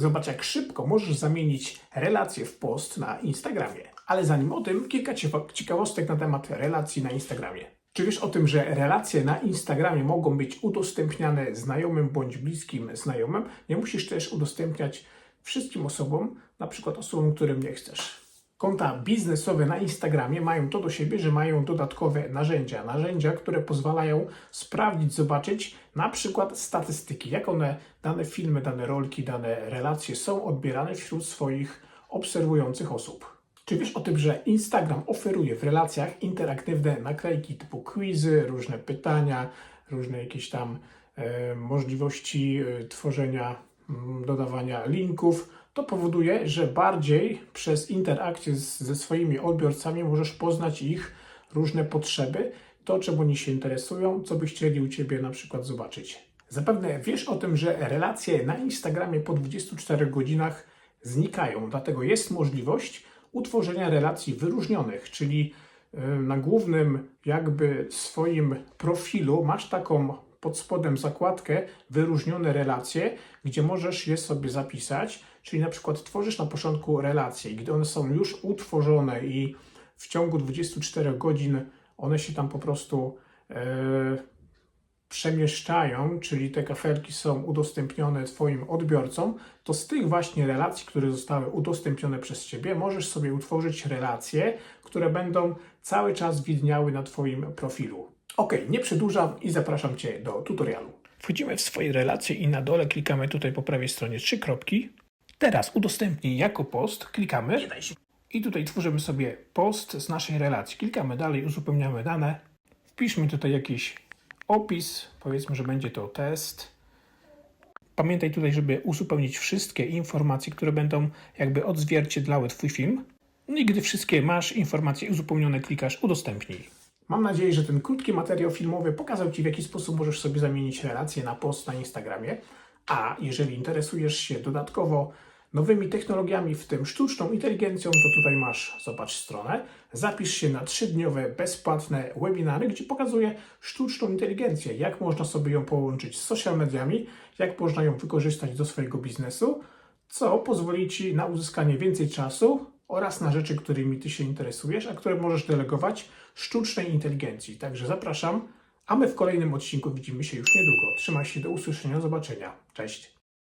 Zobacz, jak szybko możesz zamienić relację w post na Instagramie. Ale zanim o tym, kilka cieka- ciekawostek na temat relacji na Instagramie. Czy wiesz o tym, że relacje na Instagramie mogą być udostępniane znajomym bądź bliskim znajomym? Nie musisz też udostępniać wszystkim osobom, na przykład osobom, którym nie chcesz. Konta biznesowe na Instagramie mają to do siebie, że mają dodatkowe narzędzia. Narzędzia, które pozwalają sprawdzić, zobaczyć na przykład statystyki, jak one, dane filmy, dane rolki, dane relacje są odbierane wśród swoich obserwujących osób. Czy wiesz o tym, że Instagram oferuje w relacjach interaktywne naklejki typu quizy, różne pytania, różne jakieś tam e, możliwości e, tworzenia, mm, dodawania linków? To powoduje, że bardziej przez interakcję z, ze swoimi odbiorcami możesz poznać ich różne potrzeby, to czym oni się interesują, co by chcieli u Ciebie na przykład zobaczyć. Zapewne wiesz o tym, że relacje na Instagramie po 24 godzinach znikają, dlatego jest możliwość utworzenia relacji wyróżnionych, czyli y, na głównym jakby swoim profilu masz taką pod spodem zakładkę wyróżnione relacje, gdzie możesz je sobie zapisać, czyli na przykład tworzysz na początku relacje i gdy one są już utworzone i w ciągu 24 godzin one się tam po prostu e, przemieszczają, czyli te kafelki są udostępnione Twoim odbiorcom, to z tych właśnie relacji, które zostały udostępnione przez Ciebie, możesz sobie utworzyć relacje, które będą cały czas widniały na Twoim profilu. Ok, nie przedłużam i zapraszam Cię do tutorialu. Wchodzimy w swoje relacje i na dole klikamy tutaj po prawej stronie trzy kropki. Teraz udostępnij jako post, klikamy i tutaj tworzymy sobie post z naszej relacji. Klikamy dalej, uzupełniamy dane, wpiszmy tutaj jakiś opis, powiedzmy, że będzie to test. Pamiętaj tutaj, żeby uzupełnić wszystkie informacje, które będą jakby odzwierciedlały Twój film. No i gdy wszystkie masz informacje uzupełnione, klikasz udostępnij. Mam nadzieję, że ten krótki materiał filmowy pokazał Ci, w jaki sposób możesz sobie zamienić relacje na post na Instagramie. A jeżeli interesujesz się dodatkowo nowymi technologiami, w tym sztuczną inteligencją, to tutaj masz, zobacz stronę. Zapisz się na trzydniowe bezpłatne webinary, gdzie pokazuję sztuczną inteligencję, jak można sobie ją połączyć z social mediami, jak można ją wykorzystać do swojego biznesu, co pozwoli Ci na uzyskanie więcej czasu oraz na rzeczy, którymi Ty się interesujesz, a które możesz delegować sztucznej inteligencji. Także zapraszam, a my w kolejnym odcinku widzimy się już niedługo. Trzymaj się, do usłyszenia, zobaczenia. Cześć!